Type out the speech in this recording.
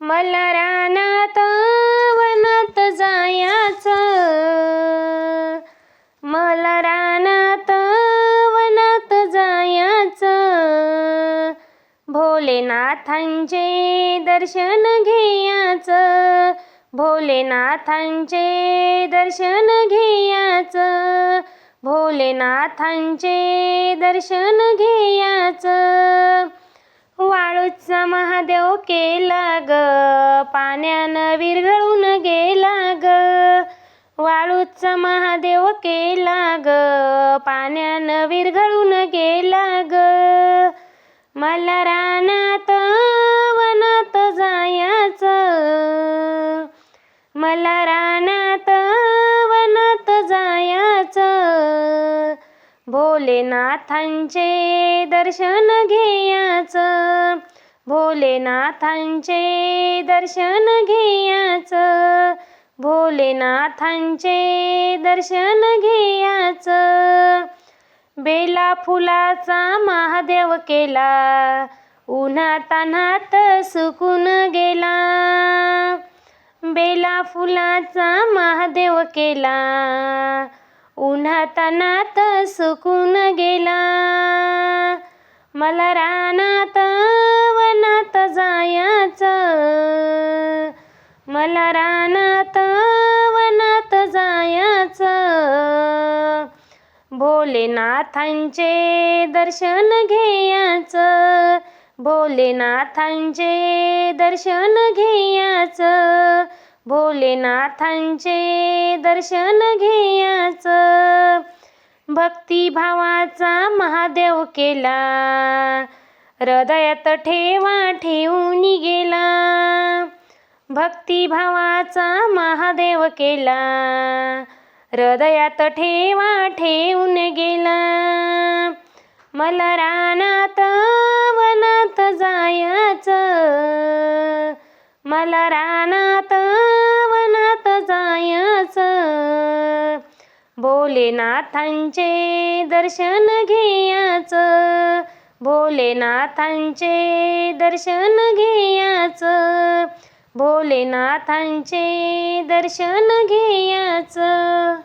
मला रानात वनात जायाचं. मला रानात वनात जायाचं. भोलेनाथांचे दर्शन घेयाचं भोलेनाथांचे दर्शन घेयाचं भोलेनाथांचे दर्शन घेयाचं वाळूचा महादेव केला ग. पाण्यानं विरघळून गेला ग. वाळूचा महादेव केला ग. पाण्यानं विरघळून गेला ग. मला रानात वनात जायचं. मला भोलेनाथांचे दर्शन घेयाचं. भोलेनाथांचे दर्शन घेयाचं. भोलेनाथांचे दर्शन घेयाचं. बेला फुलाचा महादेव केला. उन्हातान्हात सुकून गेला. बेला फुलाचा महादेव केला. उन्हातनात सुकून गेला. मला रानात वनात जायाचं. मला रानात वनात जायाचं. भोलेनाथांचे दर्शन घेयाचं. भोलेनाथांचे दर्शन घेयाचं. भोलेनाथांचे दर्शन घेयाचं. भक्तिभावाचा महादेव केला. हृदयात ठेवा ठेवून गेला. भक्तिभावाचा महादेव केला. हृदयात ठेवा ठेवून गेला. मला रानात वनात जायचं. मला रानात भोलेनाथांचे दर्शन घेयाचं. भोलेनाथांचे दर्शन घेयाचं. भोलेनाथांचे दर्शन घेयाचं.